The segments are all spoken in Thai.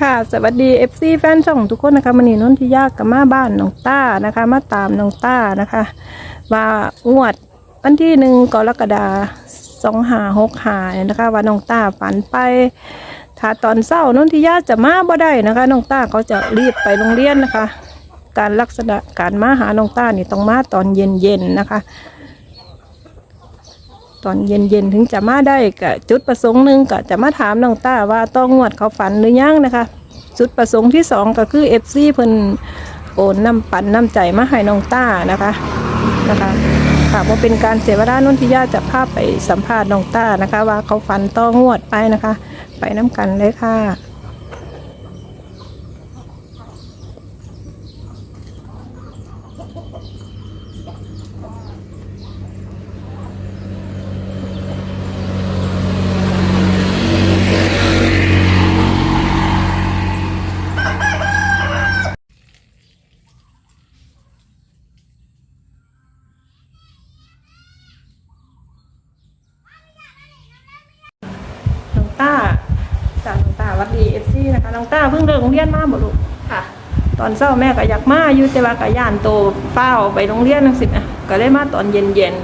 ค่ะ สวัสดี FC แฟนช่องทุกคนนะคะมันนี่นนทิยากกับมาบ้านน้องต้านะคะ มาตามน้องต้านะคะ ว่างวดวันที่หนึ่งกรกฎาสองหาหกหาเนี่ยนะคะ ว่าน้องต้าฝันไปถ้าตอนเศร้านนทิยาจะมาบ่ได้นะคะน้องต้าเขาจะรีบไปโรงเรียนนะคะ การลักษณะการมาหาน้องต้านี่ต้องมาตอนเย็นๆนะคะ ตอนเย็นๆถึงจะมาได้กะจุดประสงค์หนึ่งก็จะมาถามน้องต้าว่าต้องงวดเขาฝันหรือยังนะคะ จุดประสงค์ที่สองก็คือเอฟซีเพิ่นโอนน้ำปันน้ำใจมาให้น้องต้านะคะนะคะค่ะว่าเป็นการเสียเวลานนทิยาจะพาไปสัมภาษณ์น้องต้านะคะ ว่าเขาฝันต้องงวดไปนะคะ ไปน้ำกันเลยค่ะ น้องต้าจากน้องต้าวัดดีเอฟซีนะคะน้องต้า เพิ่งเลิกโรงเรียนมาบ่ลูกค่ะ ตอนเช้าแม่ก็อยากมาอยู่แต่ว่าก็ย่านโตเป้าไปโรงเรียนจังซี่นะก็เลยมาตอนเย็น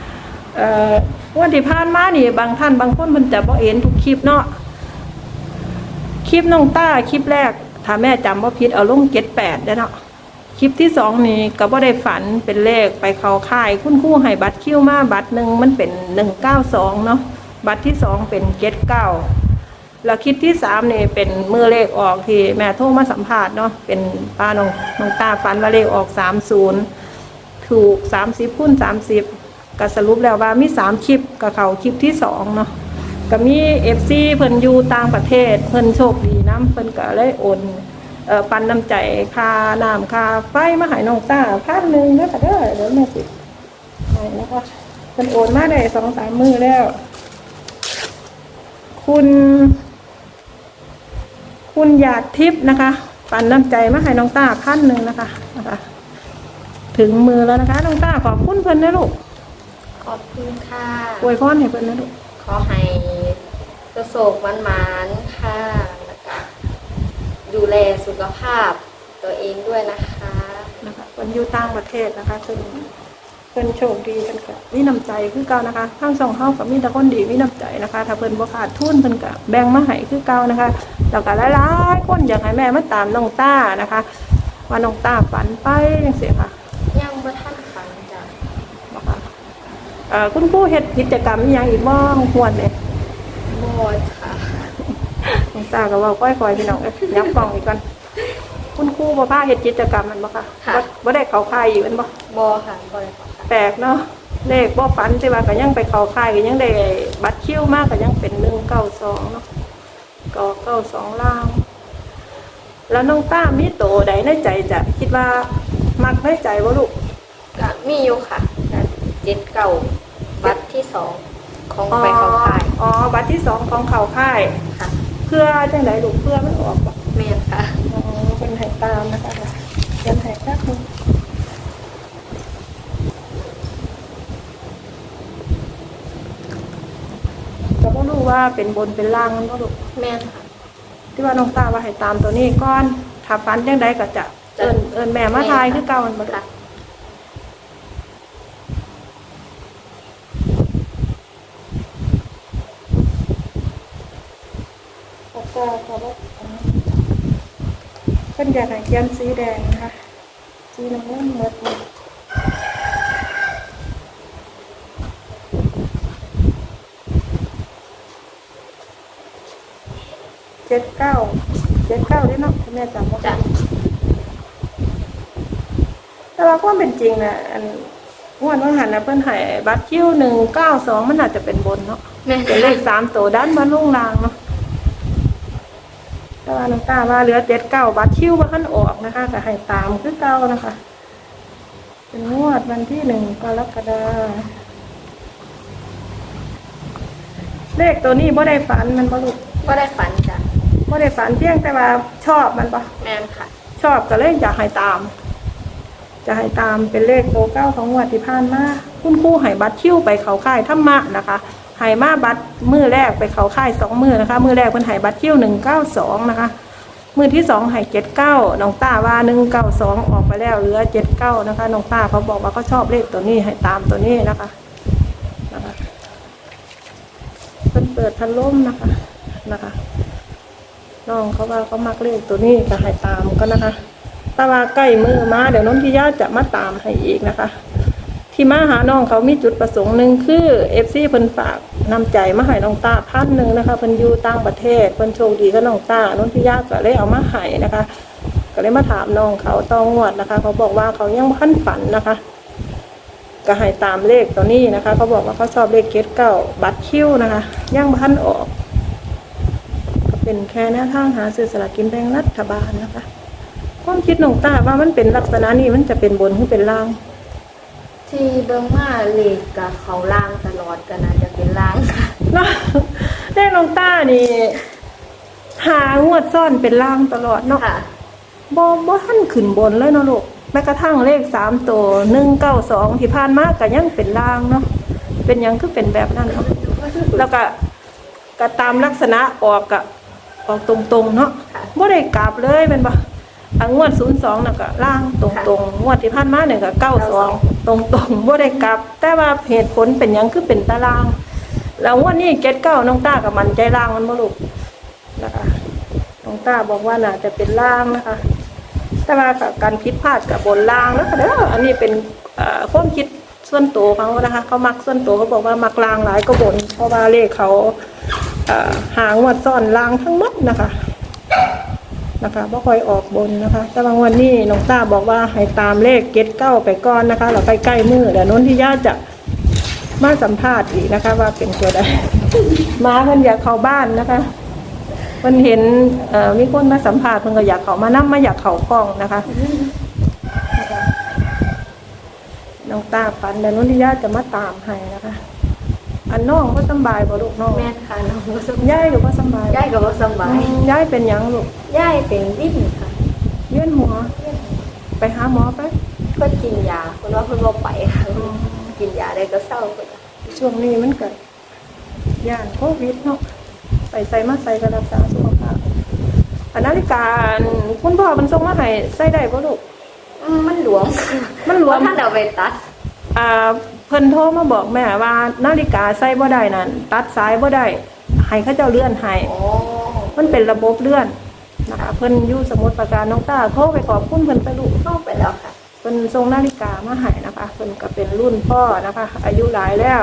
ๆเอ่อวันที่ผ่านมานี่บางท่านบางคนเพิ่นจะบ่เห็นทุกคลิปเนาะคลิปน้องต้าคลิปแรกถ้าแม่จำบ่ผิดเอาลง78เด้อเนาะคลิปที่สองนี่ก็บ่ได้ฝันเป็นเลขไปเข้าค่าย คุณครูให้บัตรคิวมาบัตรหนึงมันเป็น192เนาะบัตรที่สองเป็น79 แล้วคลิปที่สามนี่เป็นมือเลขออกที่แม่โทรมาสัมภาษณ์เนาะเป็นป้าน้องน้องตาฟันว่าเลขออกสามศูนย์ถูกสามสิบคูณสามสิบก็สรุปแล้วว่ามีสามคลิปกับเขาคลิปที่สองเนาะก็มีเอฟซีเพิ่นอยู่ต่างประเทศ เพิ่นโชคดีน้ำเพิ่นก็เลยโอนเอ่อปันน้ำใจค่าน้ำค่าไฟมาให้น้องตาพันหนึ่งเด้อค่ะเด้อเดี๋ยวแม่ติดให้นะคะเพิ่นโอนมาได้สองสามมือแล้ว คุณ คุณหยาดทิพย์นะคะ ปันน้ำใจมาให้น้องต้าพันหนึ่งนะคะนะคะ ถึงมือแล้วนะคะ น้องต้าขอบคุณเพิ่นนะลูกขอบคุณค่ะอวยพรให้เพิ่นนะลูกขอให้ประสบมันมานๆค่ะแล้วก็ดูแลสุขภาพตัวเองด้วยนะคะนะคะเพิ่นอยู่ต่างประเทศนะคะเพิ่น เพิ่นโชคดีเพิ่นก็มีน้ำใจคือเก่านะคะทั้งสองเฮาก็มีแต่คนดีมีน้ำใจนะคะ ถ้าเพิ่นบ่ขาดทุนเพิ่นก็แบ่งมาให้คือเก่านะคะแล้วก็หลายๆคนอยากให้แม่มาตามน้องต้านะคะ ว่าน้องต้าฝันไปจังซี่ค่ะยังบ่ท่านฝันจ้ะนะคะเอ่อคุณครูเฮ็ดกิจกรรมอหยังอีกบ่ฮวนเนี่ยบอดค่ะน้องตาก็เว่าค่อยๆพี่น้องเอ้ยยับกล่องอีกก่อนคุณครูบ่พาเฮ็ดกิจกรรมมันบ่คะบ่บ่ได้เข้าค่ายอยู่แมันบ่บอค่ะบอดค่ะแปลกเนาะเลขบ่ฝันแต่ว่าก็ยังไปเข้าค่ายก็ยังได้บัตรคิวมากก็ยังเป็น192เนาะก็92ล่าง แล้วน้องต้ามีโตใดในใจจะคิดว่ามักในใจบ่ลูกก็มีอยู่ค่ะเจ็ดเก่าบัตรที่สองของไปเข้าค่ายอ๋อบัตรที่สองของเข้าค่ายค่ะ เพื่อจังไดลูกเพื่อมันออกบ่เมียนค่ะอ๋อเป็นไห่ตามนะคะเป็นไห่แป๊บนึงก็บ่รู้ ว่าเป็นบนเป็นล่างมันก็รู้เมียนค่ะ ที่ว่าน้องตาว่าให้ตามตัวนี้ก่อนถ้าฟันจังใดก็จะเอิ้นเอิ้นแม่มาทายคือเก่ามันบ่ค่ะปากกาก็บ่เพิ่นอยากให้เขียนสีแดงนะคะสีน้ำเงินหมดเลยเจ็ดเก้าเจ็ดเก้าด้วยเนาะแม่จำว่าจ้ะ แต่ว่าความเป็นจริงนะอันงวดว่างหันนะเพิ่นให้บัตรคิวหนึ่งเก้าสองมันอาจจะเป็นบนเนาะเมียนเป็นเลขสามตัวด้านมาลุ่งลางเนาะแต่ว่าน้องตาว่าเหลือเจ็ดเก้าบัตรคิวว่าขั้นออกนะคะก็ให้ตามคือเก้านะคะ เป็นงวดวันที่หนึ่งกรกฎาคมเลขตัวนี้บ่ได้ฝันมันบ่ลูกก็ได้ฝันจ้ะ บ่ได้ฝันเพียงแต่ว่าชอบมันปะแม่นค่ะ ชอบก็เลยอยากให้ตาม จะให้ตามเป็นเลขโตเก้าของงวดที่ผ่านมาคุณครูให้บัตรคิวไปเขาค่ายธรรมะนะคะให้มาบัตรมือแรกไปเขาค่ายสองมือนะคะมือแรกเพิ่นให้บัตรคิวหนึ่งเก้าสองนะคะมือที่สองให้เจ็ดเก้าน้องต้าว่าหนึ่งเก้าสองออกไปแล้วเหลือเจ็ดเก้านะคะน้องต้าเขาบอกว่าเขาชอบเลขตัวนี้ให้ตามตัวนี้นะคะนะคะเพิ่นเปิดพัดลมนะคะนะคะ น้องเขาว่าเขามักเลขตัวนี้ก็ให้ตามก็นะคะต่ว่าใกล้มือมาเดี๋ยวน้องพิยาจะมาตามให้อีกนะคะ ที่มาหาน้องเขามีจุดประสงค์หนึ่งคือเอฟซีเพิ่นฝากนำใจมาให้น้องตาพันหนึ่งนะคะเพิ่นอยู่ต่างประเทศเพิ่นโชคดีกับน้องตานนทิยาก็เลยเอามาให้นะคะ ก็เลยมาถามน้องเขาต้องงวดนะคะ เขาบอกว่าเขายังบ่ทันฝันนะคะก็ให้ตามเลขตัวนี้นะคะ เขาบอกว่าเขาชอบเลขเกตเก้าบัตรคิวนะคะยังบ่ทันออก เป็นแค่แนวทางหาซื้อสลากกินแบ่งรัฐบาลนะคะ ความคิดน้องตาว่ามันเป็นลักษณะนี้มันจะเป็นบนหรือเป็นล่าง ที่เบิ่งมาเลขกับเขาล่างตลอดก็น่าจะเป็นล่างค่ะเนาะเลขน้องต้านี่หางวดซ่อนเป็นล่างตลอดเนาะค่ะบ่บ่ทันขึ้นบนเลยเนาะลูกแม้กระทั่งเลขสามตัวหนึ่งเก้าสองที่ผ่านมาก็ยังเป็นล่างเนาะเป็นหยังคือเป็นแบบนั้นเนาะแล้วก็ก็ตามลักษณะออกกะ ออกตรงๆเนาะค่ะบ่ได้กลับเลยเป็นบ่อังงวดศูนย์สองน่ะก็ล่างตรงๆงวดที่ผ่านมาเนี่ยก็เก้าสองตรงๆบ่ได้กลับ แต่ว่าเหตุผลเป็นหยังคือเป็นตาราง แล้วงวันนี้เจ็ดเก้าน้องต้ากับมันใจล่างมันบ่ลูกนะคะน้องต้าบอกว่าน่าจะเป็นล่างนะคะ แต่ว่ากับการผิดพลาดกับบนล่างนะคะเด้ออันนี้เป็นเอ่อความคิดส่วนตัวเขานะคะ เขามักส่วนตัวเขาบอกว่ามักล่างหลายก็บนเพราะว่าเลขเขาเอ่อ หางวัดซ่อนล่างทั้งหมดนะคะนะคะบ่ค่อยออกบนนะคะ แต่บางวันนี้น้องตาบอกว่าให้ตามเลขเก็ดเก้าไปก่อนนะคะเราใกล้ๆมือเดี๋ยวนนที่ญาติจะมาสัมภาษณ์อีกนะคะ ว่าเป็นตัวใดมาเพิ่นอยากเข้าบ้านนะคะเพิ่นเห็นมีคนมาสัมภาษณ์เพิ่นก็อยากเข้ามานั่งมาอยากเข้ากล้องนะคะน้องตาฝันแต่นุ่นที่ญาติจะมาตามให้นะคะ อันน้องก็สำบายบ่ลูกน้องแม่นค่ะน้องก็สยายหรือว่าสำบายยายก็บ่สบายอืมยายเป็นหยังลูกยายเป็นวิ่นค่ะเวียนหัว ไปหาหมอไปก็กินยาคุณว่าเพิ่นบ่ไปค่ะ กินยาได้ก็เศร้าก็จ้ะช่วงนี้มันเกิดย่านโควิดเนาะไปใส่มาใส่ก็รักษาสุขภาพอันนาฬิกาอันคุณพ่อมันส่งมาให้ใส่ได้บ่ลูกอืมมันหลวมมันหลวมถ้าเอาไปตัด อ่าเพิ่นโทรมาบอกแม่ว่านาฬิกาใส่บ่ได้นั่นตัดสายบ่ได้ให้เขาเจ้าเลื่อนให้อ๋อมันเป็นระบบเลื่อนนะคะเพิ่นอยู่สมุทรปราการน้องตาโทรไปขอบคุณเพิ่นไปลูกเข้าไปแล้วค่ะ เพิ่นส่งนาฬิกามาให้นะคะเพิ่นก็เป็นรุ่นพ่อนะคะ อายุหลายแล้ว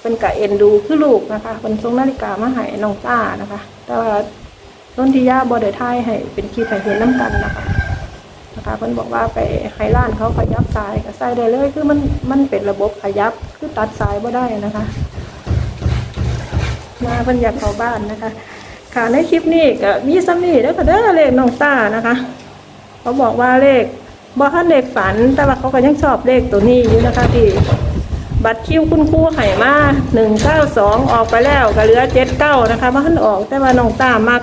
เพิ่นก็เอ็นดูคือลูกนะคะเพิ่นส่งนาฬิกามาให้น้องต้านะคะ แต่ว่านนทิยาบ่ได้ถ่ายให้เป็นคลิปให้เห็นน้ำกันนะคะ นะคะเพิ่นบอกว่าไปให้ร้านเขาขยับสายก็ใส่ได้เลยคือมันมันเป็นระบบขยับคือตัดสายบ่ได้นะคะมาเพิ่นอยากเข้าบ้านนะคะ ค่ะในคลิปนี้ก็มีซ้ำนี่แล้วก็เด้อเลขน้องต้านะคะ เขาบอกว่าเลขบอทันเลขฝัน แต่ว่าเขาก็ยังชอบเลขตัวนี้อยู่นะคะที่บัตรคิวคุณครูไห่มาหนึ่งเก้าสองออกไปแล้วก็เหลือเจ็ดเก้านะคะมาทันออกแต่ว่าน้องต้ามัก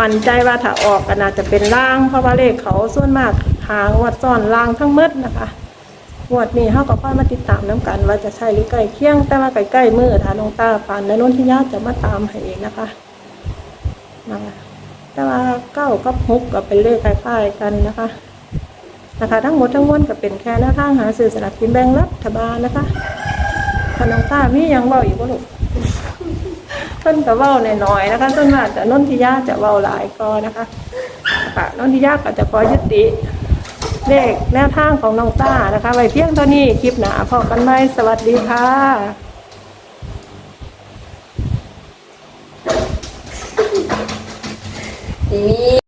มั่นใจว่าถ้าออกก็น่าจะเป็นล่าง เพราะว่าเลขเขาส่วนมากหางวัดซ่อนล่างทั้งหมดนะคะงวดนี้เขาก็ค่อยมาติดตามน้กัน ว่าจะใช่หรือใกล้เคียง แต่ว่าใกล้ๆมือถ้านองต้าฝันและน้นที่ญาจะมาตามให้เองนะคะนะคะแต่ว่าเก้ากับหกก็เป็นเลขคล้ายๆกันนะคะนะคะทั้งหมดทั้งมวลก็เป็นแค่แนวทางหาสื่อสลากกินแบ่งรัฐบาลนะคะขนมตามียังเว้าอีกบ่ลูก เพิ่นก็เว้าน้อยๆนะคะส่วนมากแต่นนทิยาจะเว้าหลายก็นะคะค่ะนนทิยาก็จะขอยุติเลขแนวทางของน้องต้านะคะ ไว้เพียงเท่านี้คลิปหนาพอกันไหมสวัสดีค่ะทีนี้